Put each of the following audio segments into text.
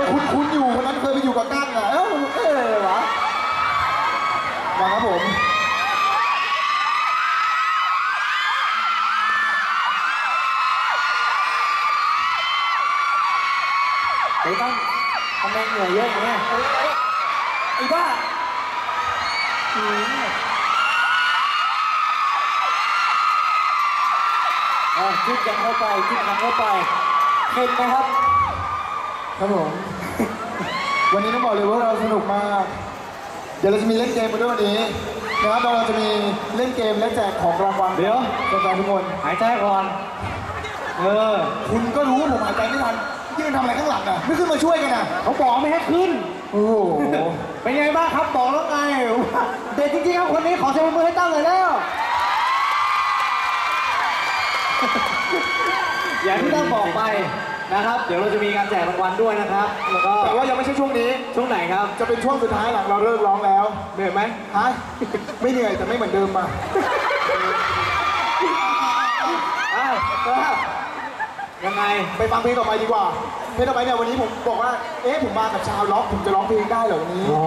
ก็คุ้นคุ้นๆอยู่คนนั้นเคยไปอยู่กับกั้งอะเอ้าเอ้ยวะมาครับผมไอ้ตั้งทำไมเหนื่อยเยอะอย่างเงี้ยไอ้บ้าอืมอะจิ้มกันเข้าไปจิ้มกันเข้าไปเห็นไหมครับ ครับผม วันนี้ต้องบอกเลยว่าเราสนุกมาก เดี๋ยวเราจะมีเล่นเกมมาด้วยวันนี้นะครับเราจะมีเล่นเกมและแจกของรางวัลเดี๋ยว แฟนๆทุกคน หายใจก่อน เออ คุณก็รู้ผมหายใจไม่ทันยืนทำอะไรข้างหลังอะ ไม่ขึ้นมาช่วยกันอะ เขาบอกไม่ให้ขึ้น โอ้โห เป็นไงบ้างครับ บอกแล้วไงว่าเด็ดจริงๆครับคนนี้ขอเสียงปรบมือให้ตั้งเลยแล้ว อย่างที่ตั้งบอกไป นะครับ เดี๋ยวเราจะมีการแจกรางวัลด้วยนะครับ แล้วก็แต่ว่ายังไม่ใช่ช่วงนี้ ช่วงไหนครับ จะเป็นช่วงสุดท้ายหลังเราเลิกร้องแล้ว เหนื่อยไหมฮะไม่เหนื่อยแต่ไม่เหมือนเดิมมาอ้าวก็ยังไง ไปฟังเพลงต่อไปดีกว่า เพลงต่อไปเนี่ยวันนี้ผมบอกว่า เอ๊ะผมมากับชาวล็อกผมจะร้องเพลงได้เหรอวันนี้ อ๋อ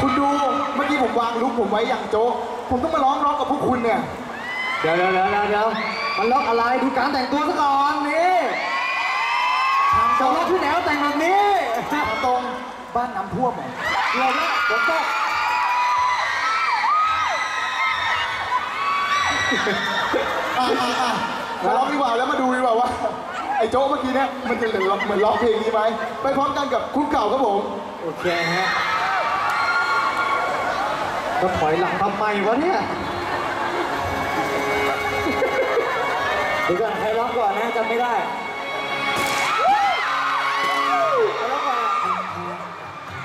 คุณดู เมื่อกี้ผมวางลุกผมไว้อย่างโจ๊ะ ผมต้องมาร้องร้องกับพวกคุณเนี่ย เดี๋ยวเดี๋ยวเดี๋ยวเดี๋ยวเดี๋ยวมันล็อกอะไรดูการแต่งตัวซะก่อนนี่ ทางจะโจ๊ะล็อกที่ไหนก็แต่งแบบนี้ตรงบ้านน้ำท่วมเหรอเดี๋ยวนะผมก็อะอะอะมาร้องดีกว่าแล้วมาดูดีกว่าว่า ไอ้โจ๊ะเมื่อกี้เนี่ยมันจะเหมือนเหมือนร้องเพลงนี้ไหมไปพร้อมกันกับคุณเก่าครับผม โอเคฮะก็ถอยหลังทำไมวะเนี่ยเดี๋ยวก่อนใครร้องก่อนนะจำไม่ได้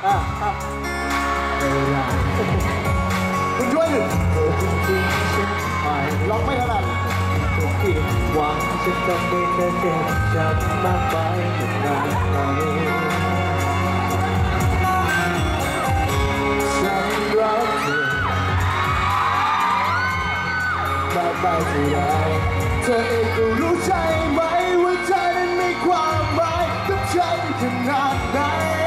อะอะคุณช่วยหนึ่งเออจริงๆฉันไม่ร้องไม่ถนัดผิดหวังฉันต้องได้แค่เจ็บช้ำมากไปนานไหนฉันรักเธอมากไปเท่าไรเธอเองก็รู้ใช่ไหมว่าเธอนั้นมีความหมายกับฉันขนาดไหน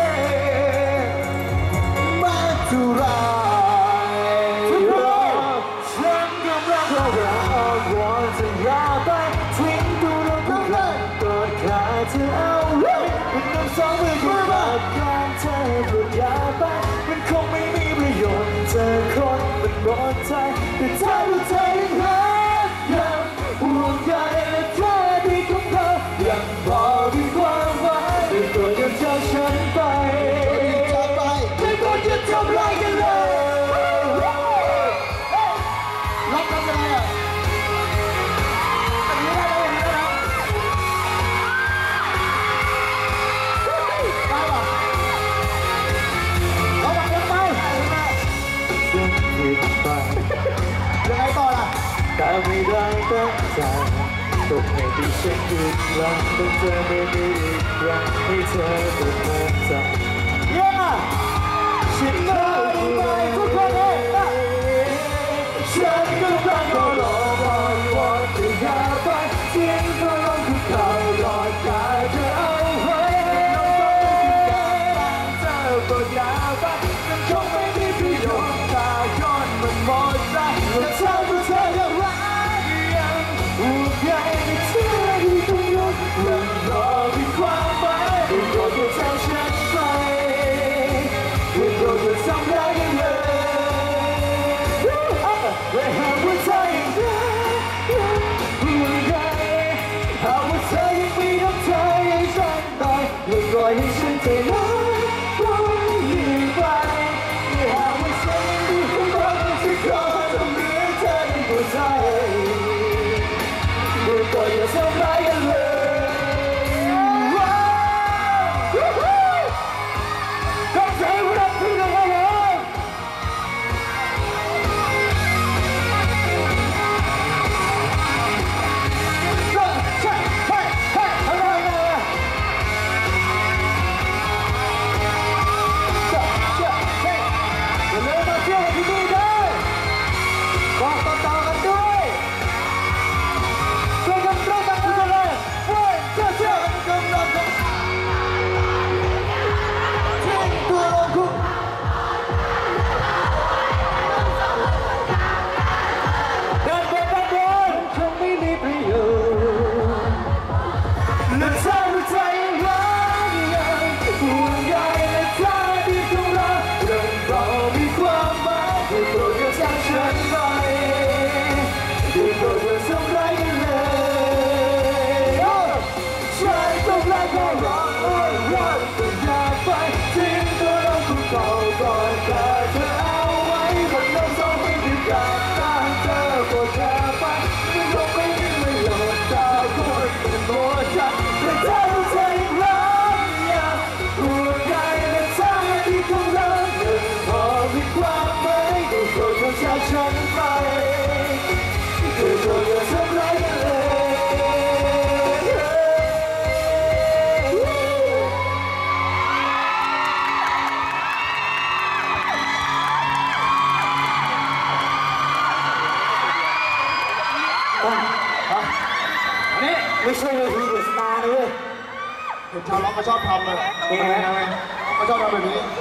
ไม่ได้ตั้งใจตกในที่ฉันผิดหวังต้องเจอไม่ได้อีกครั้งให้เธอตกน้ำใจเย้ฉันไม่ได้ทุ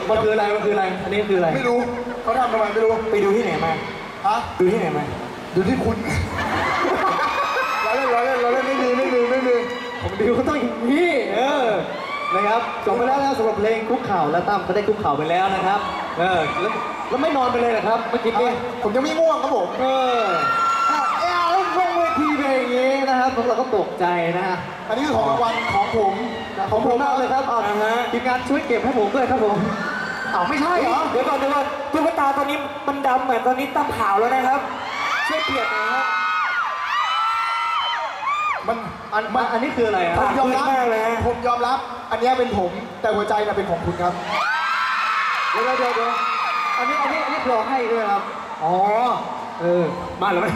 มันคืออะไร มันคืออะไร อันนี้คืออะไร ไม่รู้เขาทำทำไมไม่รู้ ไปดูที่ไหนมา ฮะ ดูที่ไหนมา ดูที่คุณ เราเล่นเราเล่นเราเล่นไม่มีไม่มีไม่มีผมดิวเขาต้องอย่างนี้เออ นะครับจบไปแล้วนะสำหรับเพลงคุกเข่าและตั้มก็ได้คุกเข่าไปแล้วนะครับ เออ แล้วแล้วไม่นอนไปเลยเหรอครับเมื่อกี้เอ้นี่ยผมยังไม่ง่วงครับผม เอออะเอ้าแล้วลงเวทีเป็นอย่างนี้นะครับพวกเราก็ตกใจนะฮะ อันนี้คือของรางวัลของผม ของผมมากเลยครับเอาอ่าฮะทีมงานช่วยเก็บให้ผมด้วยครับผม อ้าวไม่ใช่เหรอ เดี๋ยวก่อนเดี๋ยวก่อนตุ๊กตาตัวนี้มันดำเหมือนตอนนี้ตั้มขาวแล้วนะครับ ช่วยเปลี่ยนหน่อยครับมันอันมันอันนี้คืออะไรผอะมยอมรับมากเลยฮะ ผมยอมรับ อันเนี้ยเป็นผม แต่หัวใจน่ะเป็นของคุณครับ เดี๋ยวเดี๋ยวเดี๋ยวอันนี้อันนี้อันนี้เราให้ด้วยครับ อ๋อ เออ มาแล้วไหม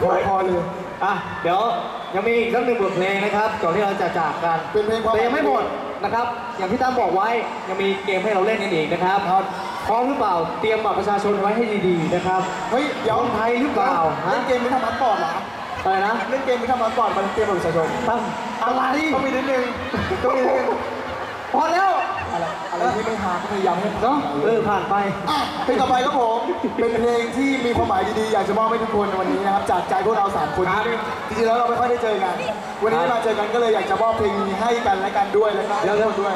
พอพอเลย อะ เดี๋ยว ยังมีอีกสักหนึ่งบทเพลงนะครับก่อนที่เราจะจากกันเป็นเพลงความแต่ยังไม่หมดนะครับ อย่างที่ตั้มบอกไว้ยังมีเกมให้เราเล่นกันอีกนะครับพร้อมหรือเปล่าเตรียมบัตรประชาชนไว้ให้ดีๆนะครับเฮ้ยเดี๋ยวคนไทยหรือเปล่าฮะเล่นเกมไม่ทำมันปอดเหรออะไรนะเล่นเกมไม่ทำมันปอดมันเกมแบบประชาชนตั้มอะไร ต้องมีนิดนึงต้องมีนิดนึงพอแล้ว อะไรอะไรที่ไม่หาก็พยายามให้เนาะเออผ่านไปอะเพลงต่อไปครับผม เป็นเพลงที่มีความหมายดีๆ อยากจะมอบให้ทุกคนในวันนี้นะครับ จากใจพวกเราสามคนครับจริงๆแล้วเราไม่ค่อยได้เจอกัน วันนี้ครับมาเจอกันก็เลยอยากจะมอบเพลงนี้ให้กันและกันด้วยแล้วก็ให้เดี๋ยวทุกคนด้วย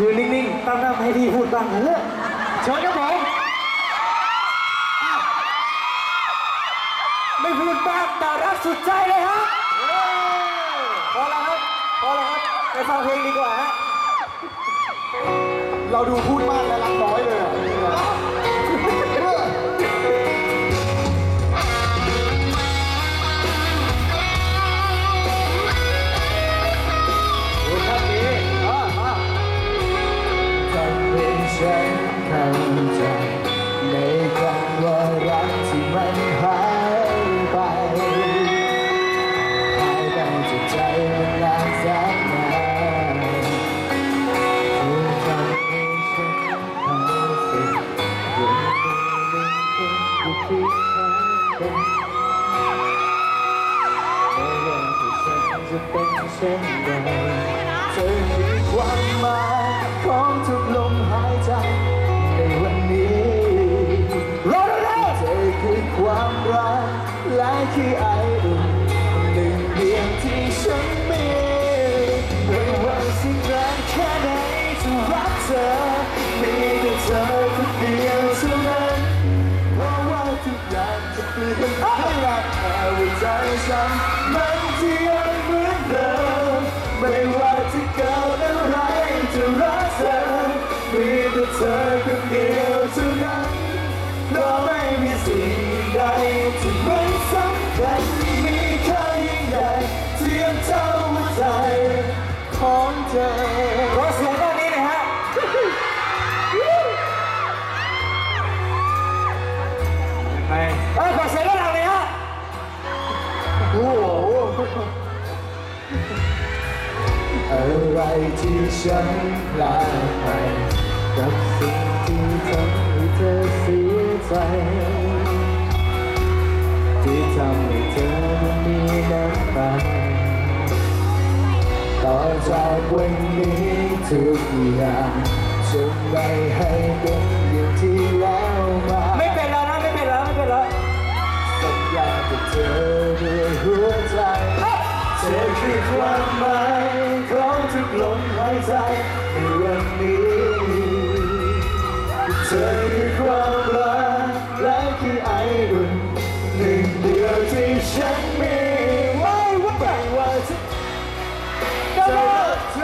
ยืนนิ่งตั้มตั้มให้พี่พูดบ้างเถอะๆเชิญครับผมไม่พูดบ้างแต่รักสุดใจเลยฮะพอแล้วครับ พอแล้วครับ ไปฟังเพลงดีกว่าฮะ เราดูพูดมากและรักน้อย รั ฉันพลาดไปกับสิ่งที่ทำให้เธอเสียใจ ที่ทำให้เธอมีน้ำตาต่อจากวันนี้ทุกอย่างจะไม่ให้เป็นอย่างที่แล้วมาไม่เป็นแล้วนะไม่เป็นแล้วไม่เป็นแล้วสัญญากับเธอด้วยหัวใจเธอคือความหมายของ ทุกลมหายใจในวันนี้ เธอคือความรักและคือไออุ่นหนึ่งเดียวที่ฉันมีไว้ว่าไม่ว่าจะเจอเธ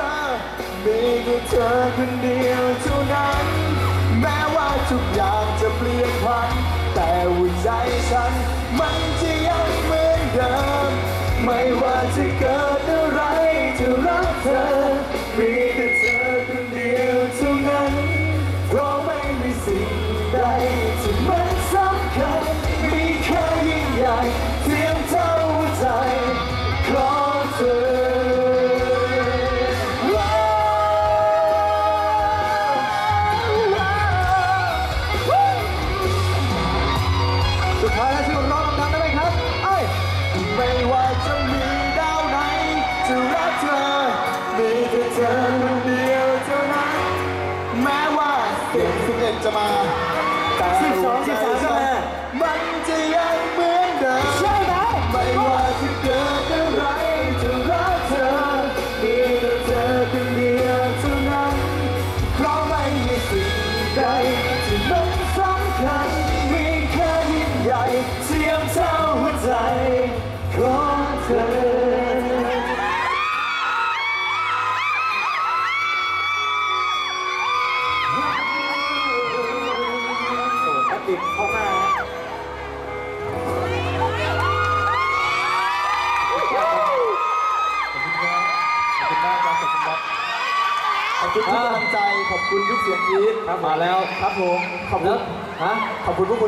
แต่เธอคนเดียวเท่านั้น แม้ว่าทุกอย่างจะเปลี่ยนพัน แต่หัวใจฉันมันจะยังเหมือนเดิม ไม่ว่าจะเกิด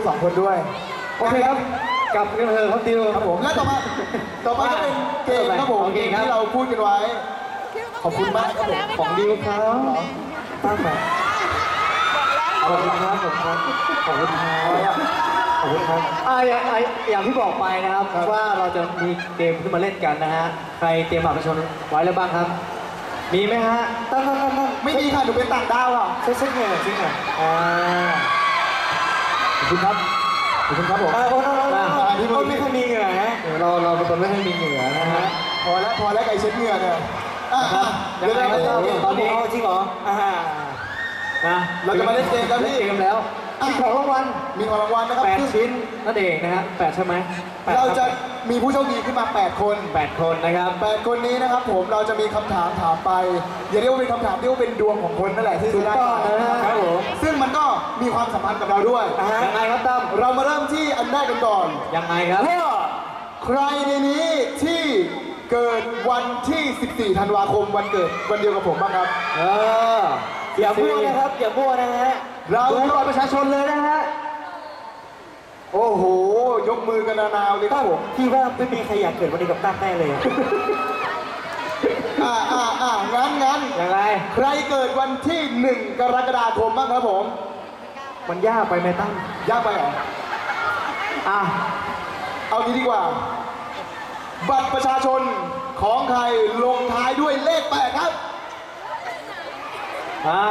สองคนด้วย โอเคครับกลับกันเถอะครับดิวครับผม และต่อมาต่อมาก็เป็นเกมครับผมโอเคครับที่เราพูดกันไว้ ขอบคุณมากครับผมของดิวเขาตั้งมาขอบคุณครับผมครับขอบคุณครับขอบคุณครับอ่าอย่างอ่าอย่างที่บอกไปนะครับว่าเราจะมีเกมขึ้นมาเล่นกันนะฮะ ใครเตรียมบัตรประชาชนไว้แล้วบ้างครับ มีไหมฮะตั้งตั้งตั้งตั้งไม่มีค่ะหนูเป็นต่างดาวอะเช็คเช็คเหงื่อจริงเหรออ่าขอบ คุณครับขอบคุณครับผมอ่าโอ้โหอ่าเขาไม่ค่อยมีเหงื่อนะ เดี๋ยวเราเราเป็นคนไม่ให้มีเหงื่อนะฮะ พอแล้วพอแล้วไก่เช็ดเหงื่อเนี่ยอะอะยัเดี๋ยวงไงเราครับจะตอนนี้ เอาจริงเหรออ่านะเราจะมาเล่นเกมแล้วพี่เล่นเกมแล้ว มีของรางวัลมีของรางวัลนะครับแปดซึ่งชิ้นนั่นเองนะฮะแปดใช่ไหมแปดเราคบจะมีผู้โชคดีขึ้นมา 8 คน แปดคนนะครับ 8 คนนี้นะครับผมเราจะมีคำถามถามไป อย่าเรียกว่าเป็นคำถามเรียกว่าเป็นดวงของคนนั่นแหละที่จะได้ถูกต้องนะฮะครับผม ซึ่งมันก็มีความสัมพันธ์กับเราด้วย ยังไงครับตั้มเรามาเริ่มที่อันแรกกันก่อน ยังไงครับ ใครในนี้ที่เกิดวันที่ 14 ธันวาคมวันเกิดวันเดียวกับผมบ้างครับ เอออย่ามั่วนะครับ อย่ามั่วนะฮะ เราดูบัตรประชาชนเลยนะฮะ โอ้โห ยกมือกันนาวๆเลยครับผมพี่ว่าไม่มีใครอยากเกิดวันนี้กับตั้งแน่เลยอะอ่าอ่าอ่างั้นงั้นยังไง ใครเกิดวันที่ 1 กรกฎาคมบ้างครับผม มันยากไปไหมตั้มยากไปเหรออะเอางี้ดีกว่า บัตรประชาชนของใครลงท้ายด้วยเลขแปดครับ อ่า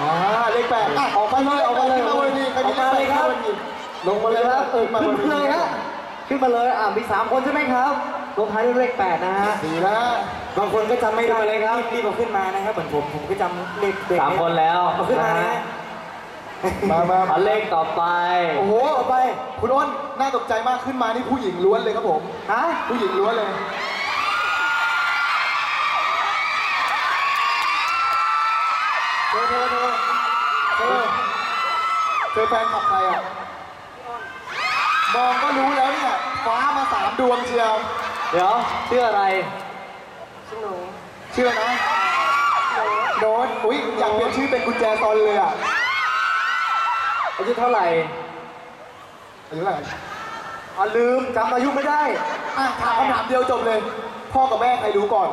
อ่าเลขแปดอะออกมาเลยออกมาเลยขึ้นมาบนนี้ใครมีเลขแปดขึ้นมาบนนี้ลงมาเลยครับเออขึ้นมาขึ้นบนมาเลยนี้ฮะขึ้นมาเลยอะมีสามคนใช่ไหมครับลงท้ายด้วยเลขแปดนะฮะดีแล้วบางคนก็จำไม่ได้ขึ้นมาเลยครับรีบเอาขึ้นมานะครับเหมือนผมผมก็จำเลขเด็กสามคนแล้วเอาขึ้นมานะฮะฮะมามาอันเลขต่อไป โอ้โหต่อไป คุณอ้นน่าตกใจมากขึ้นมานี่ผู้หญิงล้วนเลยครับผม ฮะ ผู้หญิงล้วนเลย เธอเธอเธอเธอ เธอแฟนขับใครอะ มองก็รู้แล้วเนี่ยฟ้ามาสามดวงเชียวเดี๋ยวชื่ออะไรเชื่อนะโน้ตอุ้ยอยากเปลี่ยนชื่อเป็นกุญแจซอนเลยอะอายุเท่าไหร่อายุเท่าไหร่อ๋อลืมจำอายุไม่ได้อะถามคำถามเดียวจบเลย พ่อกับแม่ใครรู้ก่อน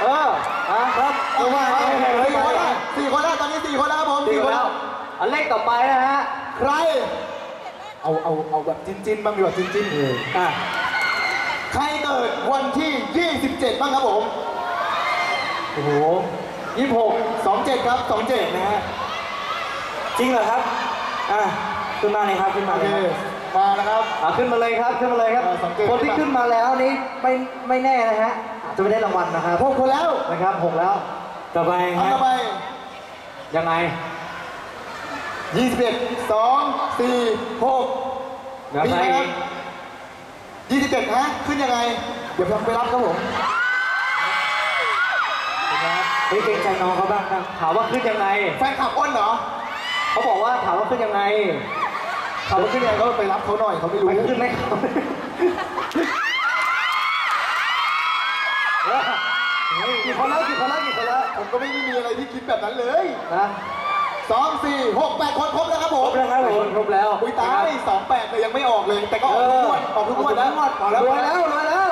เอออะครับเอาว่าโอเคสี่โอคนเคแล้ว สี่คนแล้วตอนนี้สี่คนแล้วครับผมสี่สี่คคนนแล้แล้ววอันเลขต่อไปนะฮะ ใคร เอาเอาเอาแบบจินจินๆบ้างดีกว่าจินจินๆอะใครเกิดวันที่ 27 บ้างครับผม โอ้โหยี่หก27 ครับ 27 นะฮะ จริงเหรอครับ อ่าขึ้นมาเลยครับ ขึ้นมาโอเลเค ยครับมานะครับ อะขึ้นมาเลยครับ ขึ้นมาเลยครับ เออสังเกต คนที่ขึ้นมาแล้วนี่ไม่ไม่แน่นะฮะอาจจะไม่ได้รางวัลนะครับพวกคนแล้วนะครับหกแล้ว ต่อไปเอาฮะ ต่อไป ยังไง21 2 4 6แล้วมีใครไหมคอีรับก27ฮะขึ้นยังไง เดี๋ยวผมไปรับครับผม เฮ้ยเกรงใจน้องเขาบ้างนะถามว่าขึ้นยังไง แฟนขับอ้นเหรอเขาบอกว่าถามว่าขึ้นยังไงขับรถขึ้นยังไงก็ไปรับเขาหน่อยเขาไม่รู้ไม่ขึ้นไหมครับเฮ้ย กี่คนแล้วกี่คนแล้วกี่คนแล้วผมก็ไม่ได้มีอะไรที่คิดแบบนั้นเลยนะสองสี่หกแปดคนครบแล้วครับผครมบแล้วครับผมครบแล้วอุ้ยตายสองแปดเลยยังไม่ออกเลย แต่ก็ออกเอทุกองวดออกทุกงวดนะออกแล้วรวยแล้วรวยแล้ว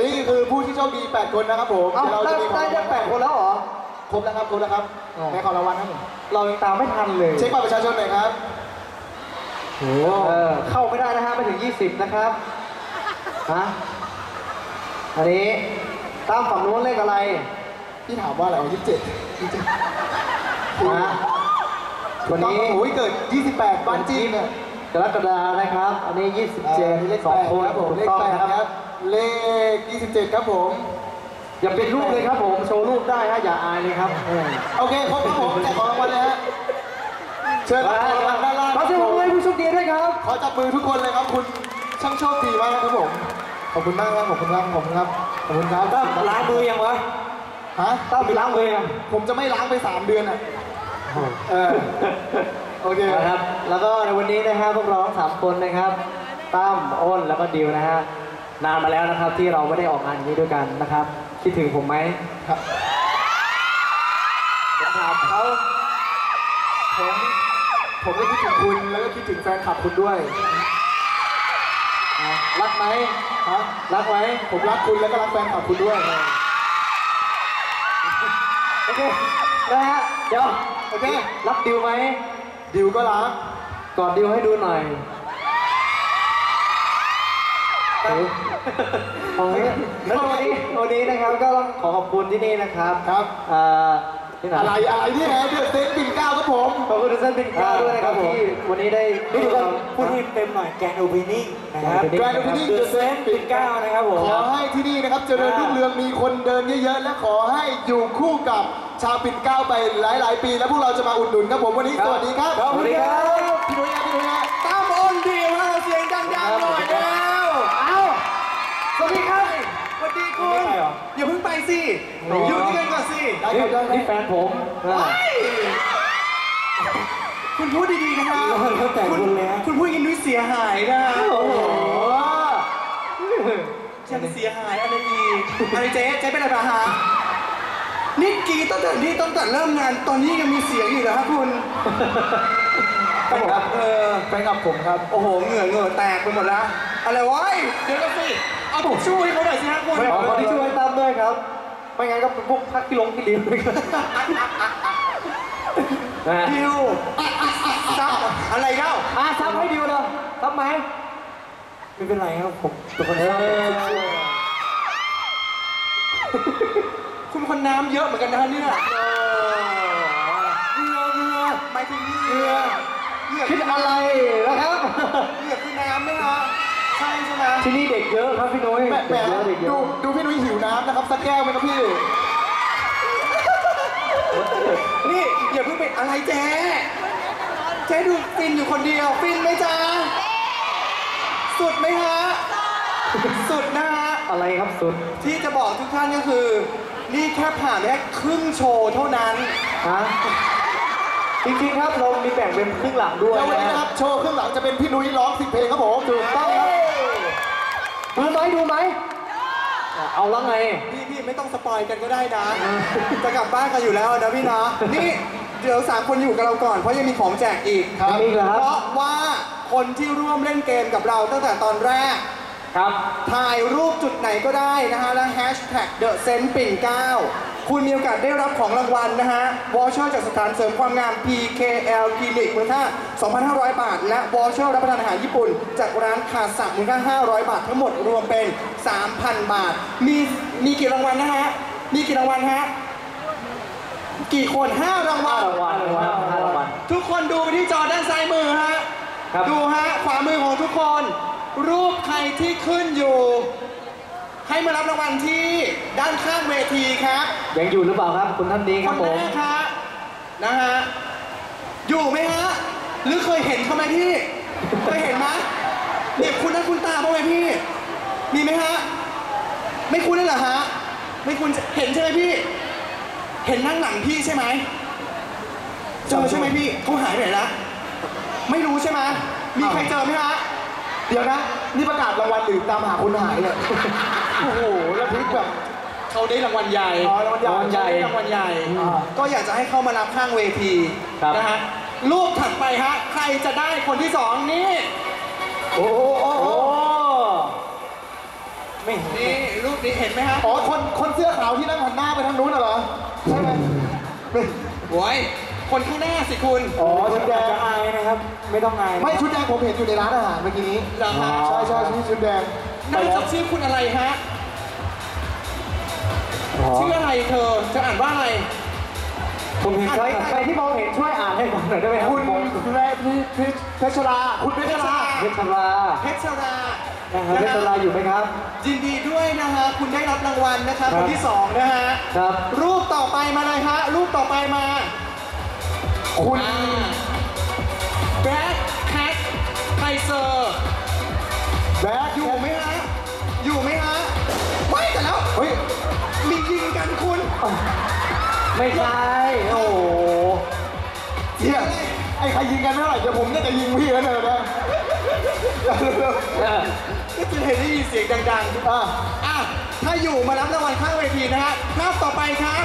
นี่คือผู้ที่โชคดี8คนนะครับผมเอ้าดี๋ยวได้จะมีขอได้งรางวัลได้แปดคนแล้วเหรอ ครบแล้วครับครบแล้วครับอ๋อ ในของรางวัลครับผมเรายังตามไม่ทันเลยเช็คบัตรประชาชนหน่อยครับ โอ้เออเข้าไม่ได้นะฮะไม่ถึง 20 นะครับฮะอันนี้ ตามฝั่งนู้นเลขอะไรพี่ถามว่าอะไรอ๋อยี่สิบเจ็ดยี่สิบเจ็ดนะวันนี้โอ้ยเกิด 28 บ้านจีนเนี่ยกรกฎานะครับ อันนี้อ่า27เลขสองแปดคนครับผมถูกเลขต้องแปดนะครับครับ เลข 27 ครับผม อย่าเป็นรูปเลยครับผม โชว์รูปได้ฮะอย่าอายเลยครับเออโอเคครบครับผมแจกของรางวัลเลยฮะ เชิญรับของรางวัลด้านล่างขอคเสีรัยบงผปรบมมือให้ผู้โชคดีด้วยครับ ขอจับมือทุกคนเลยครับคุณช่างโชคดีมากครับผม ขอบคุณมากครับขอบคุณครับขอบคุณครับขอบคุณครับตั้มล้างมือยังวะฮะตั้มล้างมือยังผมจะไม่ล้างไป 3 เดือนอะเออโอเคนะครับ แล้วก็ในวันนี้นะฮะพวกเราทั้งสามคนนะครับตั้มอ้นแล้วก็ดิวนะฮะนานมาแล้วนะครับที่เราไม่ได้ออกงานอย่างนี้ด้วยกันนะครับ คิดถึงผมไหมครับผมถามเขาผมผมก็คิดถึงคุณแล้วก็คิดถึงแฟนคลับคุณด้วยอะ รักไหมฮะรักไหมผมรักคุณแล้วก็รักแฟนคลับคุณด้วย โอเคนะฮะเดี๋ยวโอเค รักดิวไหม ดิวก็รัก กอดดิวให้ดูหน่อยเฮ้ยโอเคแล้ววันนี้วันนี้นะครับก็ต้องขอขอบคุณที่นี่นะครับ ครับเอ่อ ที่ไหนอะไรอะไรนี่แฮะเดือดเซนปิ่นเกล้าครับผม ขอบคุณทุกท่านเป็นกล้าด้วยนะครับที่วันนี้ได้นี่คือเราพูดให้เต็มหน่อยแกนโอเพนนิ่งนะครับ แกรนด์โอเพนนิ่งเดอะเซนปิ่นเกล้านะครับผม ขอให้ที่นี่นะครับเจริญรุ่งเรืองมีคนเดินเยอะๆ และขอให้อยู่คู่กับชาวปิ่นเกล้าไปหลาย ๆ ปี แล้วพวกเราจะมาอุดหนุนครับผมวันนี้สวัสดีครับสวัสดีครับ พี่นุ้ยนะพี่นุ้ยนะตามอ้นดีมากเสียงดังๆหน่อยเร็ว เอ้าสวัสดีครับ สวัสดีคุณ ไม่ไปเหร ออย่าเพิ่งไปสิ อยู่ด้วยกันก่อนสิได้นี่ครับได้นี่แฟนผมอ่า คุณพูดดีๆนะฮะแล้วแต่คุณเลยฮะคุณพูดอยินนุ้ยเสียหายนะโอ้โหฉันเสียหายอะไรอีกอะไรเจ๊เจ๊เป็นอะไรมาฮะนี่กรีดตั้งแต่นี่ตั้งแต่เริ่มงานตอนนี้ยังมีเสียงอยู่เหรอครับคุณครับเออ แฟนคลับผมครับ โอ้โห เหงื่อเหงื่อแตกไปหมดแล้ว อะไรวะเดี๋ยวกันสิ เอาผมช่วยเขาหน่อยสิฮะคุณ ขอคนที่ช่วยตามด้วยครับ ไม่งั้นก็เป็นพวกพักที่ลงที่ลิ้นนะฮะดิวซับอะไรเล่าอะซับให้ดิวเลยซับไหมไม่เป็นไรครับผมเป็นคนเอซับอคุณคนน้ำเยอะเหมือนกันนะเนี่ยเหงื่อเหงื่อหมายถึงเหงื่อเหงื่อคิดอะไรนะครับ เหงื่อ ที่นี่เด็กเยอะครับพี่นุ้ยแหมแหมเด็กเยอะเด็กเยดูอะดูพี่นุ้ยหิวน้ำนะครับสักแก้วไหมครับพี่ นี่อย่าเพิ่งไปอะไรเจ๊เจ๊ดูฟินอยู่คนเดียวฟินไหมจ๊ะสุดไหมฮะ สุดนะฮะ อะไรครับสุดที่จะบอกทุกท่านก็คือ นี่แค่ผ่านแค่ครึ่งโชว์เท่านั้น ฮะจริงๆครับเรามีแบ่งเป็นครึ่งหลังด้วยแล้ววันนี้นะนะครับโชว์เครื่องหลังจะเป็นพี่นุ้ยร้องสิบเพลงครับผมถูกต้องครับ ดูไหมดูไหมเอาแล้วไง พี่พี่ไม่ต้องสปอยกันก็ได้นะ จะกลับบ้านกันอยู่แล้วนะพี่นะ นี่เดี๋ยวสามคนอยู่กับเราก่อนเพราะยังมีของแจกอีกครับมีเหรอครับ เพราะว่าคนที่ร่วมเล่นเกมกับเราตั้งแต่ตอนแรก ครับ ถ่ายรูปจุดไหนก็ได้นะฮะ และแฮชแท็กเดอะเซนปิ่นเก้าคุณมีโอกาสได้รับของรางวัลนะฮะ วอชเชอร์จากสถานเสริมความงาม PKL Clinic มูลค่า 2,500 บาท และวอชเชอร์รับประทานอาหารญี่ปุ่น จากร้านคาสักมูลค่า 500 บาท ทั้งหมดรวมเป็น 3,000 บาท มีมีกี่รางวัลนะฮะ มีกี่รางวัลฮะ กี่คน 5 รางวัลห้ารางวัลห้ารางวัลทุกคนดูไปที่จอด้านซ้ายมือฮะครับดูฮะ ขวามือของทุกคน รูปใครที่ขึ้นอยู่ ให้มารับรางวัลที่ด้านข้างเวทีครับยังอยู่หรือเปล่าครับคุณท่านนี้คครับนผแรมกฮะนะฮะอยู่ไหมฮะหรือเคยเห็นเขาไหมพี่เคยเห็นไหมเนี่ยคุณนั้นคุณตาบ้างไหมพี่ มีไหมฮะไม่คุ้นเลยเหรอฮะไม่คุณเห็นใช่ไหมพี่ เห็นนั่งหลังพี่ใช่ไหมเจอใช่ไหมพี่เขาหายไปไหนละไม่รู้ใช่ไหมมีใครเจอไหมฮะ เดี๋ยวนะ นี่ประกาศรางวัลหรือตามหาคนหายเนี่ย โอ้โห แล้วพลิกแบบ เขาได้รางวัลใหญ่อ๋อรางวัลใหญ่เขาได้รางวัลใหญ่ อ่า ก็อยากจะให้เข้ามารับข้างเวทีครับ นะฮะ รูปถัดไปฮะ ใครจะได้คนที่สองนี่ โอ้โหโอ้โหโอ้ไม่เห็นนี่รูปนี้เห็นไหมฮะอ๋อคนคนเสื้อขาวที่นั่งหันหน้าไปทางนู้นน่ะเหรอ ใช่ไหมไม่โว้ย คนข้างหน้าสิคุณ อ๋อชุดแดงจะอายนะครับ ไม่ต้องอายนะไม่ชุดแดงผมเห็นอยู่ในร้านอาหารเมื่อกี้นี้เหรอฮะ ใช่ใช่ชุดชุดแดงนามสกุลชื่อคุณอะไรฮะ อ๋อชื่ออะไรเธอจะอ่านว่าอะไร ผมเห็นใครใครที่มองเห็นช่วยอ่านให้ผมหน่อยได้ไหมครับคุณแม่พี่พี่เพชรราคุณเพชรราเพชรราเพชรรานะครับเพชรราอยู่ไหมครับ ยินดีด้วยนะฮะ คุณได้รับรางวัลนะคะครัคบนที่สองนะฮะ ครับ รูปต่อไปมาเลยฮะ รูปต่อไปมา คุณแบล็คแคทไทเซอร์แบ๊กอยู่ไหมฮะ อยู่ไหมฮะไม่แต่แล้ว เฮ้ย มียิงกันคุณไม่ใช่ โอ้โหเฮียไอ้ใครยิงกันไม่เท่าไหร่เดี๋ยวผมเนี่ยจะยิงพี่แล้วเนี่ยนะเออก็จะเห็นได้ยินเสียงดังอะๆอะถ้าอยู่มารับรางวัลข้างเวทีนะฮะภาพต่อไปครับ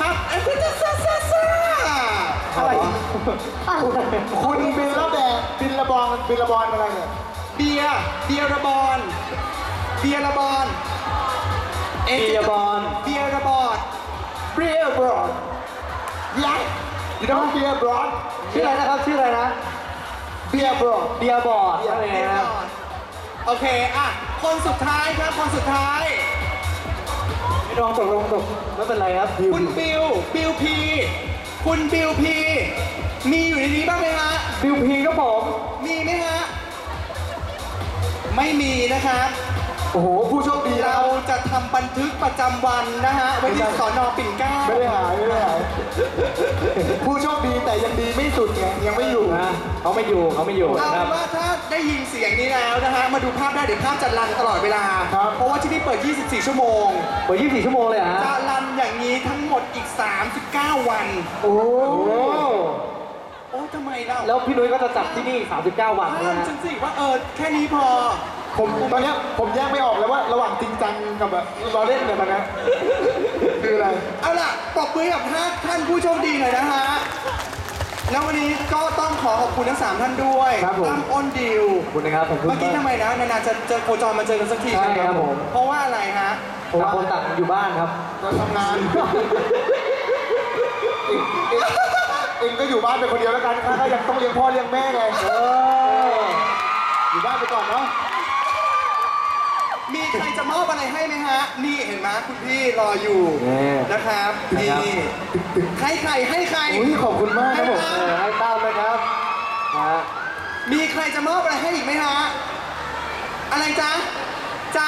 ภาพเอ้ยซ่าซ่าซ่าซ่า อะไรคุณบินแล้วแดงบินระบองบินระบอนอะไรเนี่ยเบียร์เบียร์ระบอนเบียร์ระบอนเบียร์บอลเบียร์ระบอนเบียร์บรอนยัย you know เบียร์บรอนชื่ออะไรนะครับชื่ออะไรนะเบียร์บรอนเบียร์บอร์ดอะไรเบียร์นะครับระบอนโอเคอะคนสุดท้ายครับคนสุดท้ายไม่ต้องตกลงตกไม่เป็นไรครับคุณบิวบิวพี คุณบิวพี มีอยู่ในนี้บ้างไหมฮะ บิวพีก็ผม มีไหมฮะ ไม่มีนะครับ โอ้โห ผู้โชคดีเราเราจะทำบันทึกประจำวันนะฮะไว้ที่สอนอปิ่นเกล้า ไม่ได้หาย ไม่ได้หาย ผู้โชคดีแต่ยังดีไม่สุดไง ยังไม่อยู่นะเขาไม่อยู่เขาไม่อยู่เอานะครับ เป็นว่าถ้าได้ยินเสียงนี้แล้วนะฮะมาดูภาพได้เดี๋ยวภาพจะรันตลอดเวลา ครับ เพราะว่าที่นี่เปิด 24 ชั่วโมง เปิด24 ชั่วโมงเลยเหรอฮะจะรันอย่างนี้ทั้งหมดอีก 39 วัน โอ้โอ้โอ้ทำไมเล่าแล้วพี่นุ้ยก็จะจัดที่นี่ 39 วันห้านะมฮะฉันสิว่าเออแค่นี้พอ ผมตอนเนี้ยผมแยกไม่ออกเลยว่าระหว่างจริงจังกับแบบล้อเล่นเนี่ยมันนะคืออะไร เอาล่ะปรบมือกับท่านท่านผู้โชคดีหน่อยนะฮะ แล้ววันนี้ก็ต้องขอขอบคุณทั้งสามท่านด้วยครับผม ตั้มอ้นดิว ขอบคุณนะครับขอบคุณเมื่อกี้ทำไมนะนานๆจะเจอโคจรมาเจอกันสักทีใช่ครับผม เพราะว่าอะไรฮะต่างคนต่างอยู่บ้านครับ เราทำงาน เองเองเองก็อยู่บ้านเป็นคนเดียวแล้วกันข้าก็ยังต้องเลี้ยงพ่อเลี้ยงแม่ไงเอออยู่บ้านไปก่อนเนาะ มีใครจะมอบอะไรให้ไหมฮะ นี่เห็นไหมคุณพี่รออยู่นี่นะครับนี่ครับให้ใครให้ใคร อุ้ยขอบคุณมากครับผมเออให้ตั้มนะครับนะฮะมีใครจะมอบอะไรให้อีกไหมฮะ อะไรจ๊ะ ใจ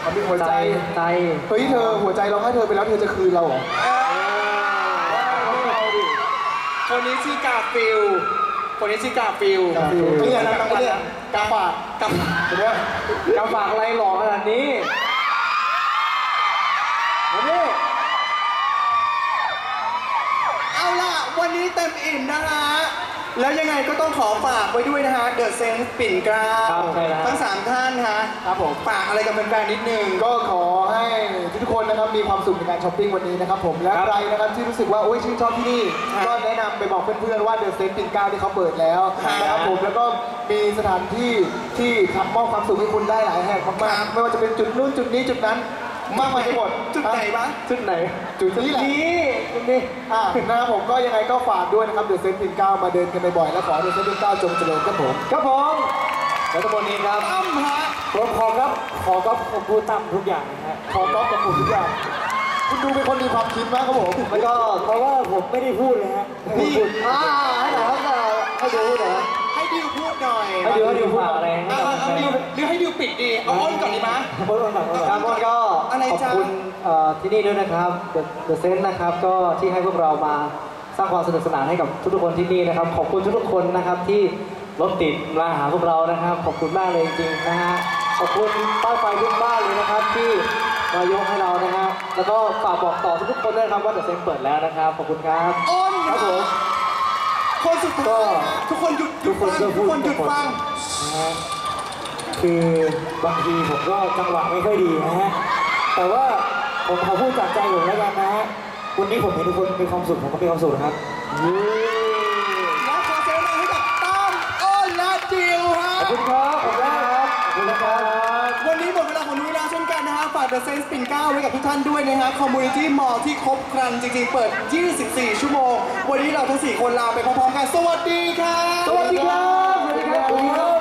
เอามีหัวใจ ใจใจเฮ้ยเธอหัวใจเราให้เธอไปแล้วเธอจะคืนเราเหรอเออคนนี้ชื่อกาฟิล คนนี้ชื่อกาฟิลกาฟิลไม่ไม่ใช่ใช่นะนะรางวัลไม่ใช่นะกาฝากกับเดี๋ยวนะกำฝากอะไรหล่อขนาดนี้มาดิเอาล่ะ วันนี้เต็มอิ่มนะฮะ แล้วยังไงก็ต้องขอฝากไว้ด้วยนะฮะเดอะเซนส์ปิ่นเกล้าครับใช่แล้วทั้งสามท่านฮะครับผม ฝากอะไรกับแฟนๆนิดนึง ก็ขอให้ทุกคนนะครับมีความสุขในการช้อปปิ้งวันนี้นะครับผมและครับใครนะครับที่รู้สึกว่าโอ้ยชื่นชอบที่นี่ครับ ก็แนะนำไปบอกเพื่อนๆว่าเดอะเซนต์ปิ่นเกล้าที่เขาเปิดแล้วครับนะครับผมแล้วก็มีสถานที่ที่ทำมอบความสุขให้คุณได้หลายแห่งมากครับๆไม่ว่าจะเป็นจุดนู้นจุดนี้จุดนั้น มากมายไปหมดจุดไหนวะชุดไหนจุดนี้แหละนี่ชุดนี้อ่านะครับผมก็ยังไงก็ฝากด้วยนะครับเดอะเซนต์ปิ่นเกล้ามาเดินกันบ่อยๆและขอเดอะเซนต์ปิ่นเกล้าจงเจริญครับผมครับผมแล้วทั้งหมดนี้ครับตั้มฮะผมขอครับขอครับผมพูดตั้มทุกอย่างนะฮะขอก๊อฟกับผมทุกอย่างคุณดูเป็นคนมีความคิดมากครับผมแล้วก็เพราะว่าผมไม่ได้พูดเลยฮะไม่ได้พูดอ่าให้หน่อยครับให้ดูให้หน่อยให้ดิวพูดหน่อยให้ดูให้ดูฝากอะไรให้เอากับเอาแฟเอานดิวหรือให้ดิวปิดดีเอาอ้นก่อนดีมะครับผมครับผมก็อะไรขอบจ๊ะ คุณเอ่อที่นี่ด้วยนะครับ The The Sense นะครับก็ที่ให้พวกเรามาสร้างความสนุกสนานให้กับทุกๆคนที่นี่นะครับ ขอบคุณทุกๆคนนะครับที่รถติดมาหาพวกเรานะครับ ขอบคุณมากเลยจริงๆนะฮะขอบคุณป้ายไฟทุกบ้านเลยนะครับที่มายกให้เรานะฮะแล้วก็ฝากบอกต่อทุกๆคนด้วยครับว่าเดอะเซนเปิดแล้วนะครับขอบคุณครับ อ้นครับผม คนสุดท้ายทุกคนหยุดหยุดฟังทุทุกกคคนนก็พูดหยุดฟังนะฮะคือบางทีผมก็จังหวะไม่ค่อยดีนะฮะ แต่ว่าผมขอพูดจากใจผมแล้วกันนะฮะ วันนี้ผมเห็นทุกคนมีความสุขผมก็มีความสุขนะครับ เดอะเซนส์ปิน9ไว้กับทุกท่านด้วยนะฮะคอมมูนิตี้มอลที่ครบครันจริงๆ เปิด 24 ชั่วโมง วันนี้เราทั้ง 4 คนลาไปพร้อมๆกัน สวัสดีครับ สวัสดีครับ